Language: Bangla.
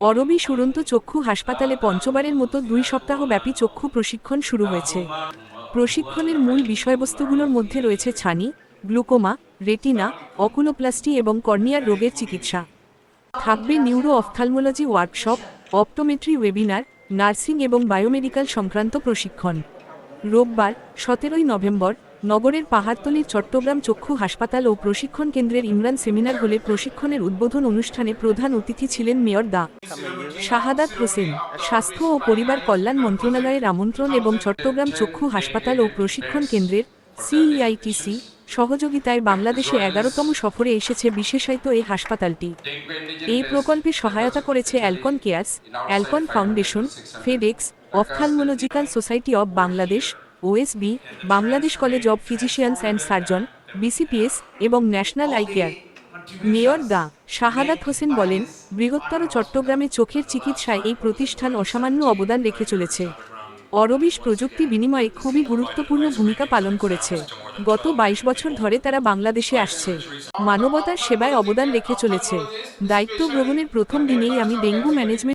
অরবি সুরন্ত চক্ষু হাসপাতালে পঞ্চবারের মতো দুই সপ্তাহব্যাপী চক্ষু প্রশিক্ষণ শুরু হয়েছে। প্রশিক্ষণের মূল বিষয়বস্তুগুলোর মধ্যে রয়েছে ছানি, গ্লুকোমা, রেটিনা, অকুলোপ্লাস্টি এবং কর্নিয়ার রোগের চিকিৎসা। থাকবে neuro ophthalmology workshop, optometry webinar, nursing এবং বায়োমেডিক্যাল সংক্রান্ত প্রশিক্ষণ। রোববার, সতেরোই নভেম্বর, নগরের পাহাড়তলির চট্টগ্রাম চক্ষু হাসপাতাল ও প্রশিক্ষণ কেন্দ্রের ইমরান সেমিনার হলে প্রশিক্ষণের উদ্বোধন অনুষ্ঠানে প্রধান অতিথি ছিলেন মেয়র দা। শাহাদাত হোসেন, স্বাস্থ্য ও পরিবার কল্যাণ মন্ত্রণালয়ের আমন্ত্রণ এবং চট্টগ্রাম চক্ষু হাসপাতাল ও প্রশিক্ষণ কেন্দ্রের সিইআইটিসি সহযোগিতায় বাংলাদেশে এগারোতম সফরে এসেছে বিশেষায়িত এই হাসপাতালটি। এই প্রকল্পে সহায়তা করেছে Alcon Cares, Alcon Foundation, FedEx ophthalmological society of Bangladesh OSB Bangladesh college of physicians and surgeon BCPS এবং ন্যাশনাল আই কেয়ার মেয়র দা শাহাদাত হোসেন বলেন, বৃহত্তর চট্টগ্রামে চোখের চিকিৎসায় এই প্রতিষ্ঠান অসামান্য অবদান রেখে চলেছে। অরবিশ প্রযুক্তি বিনিময়ে খুবই গুরুত্বপূর্ণ ভূমিকা পালন করেছে। গত ২২ বছর ধরে তারা বাংলাদেশে আসছে। মানবতার সেবায় অবদান রেখে চলেছে। দায়িত্ব গ্রহণের প্রথম দিনেই আমি ডেঙ্গু ম্যানেজমেন্ট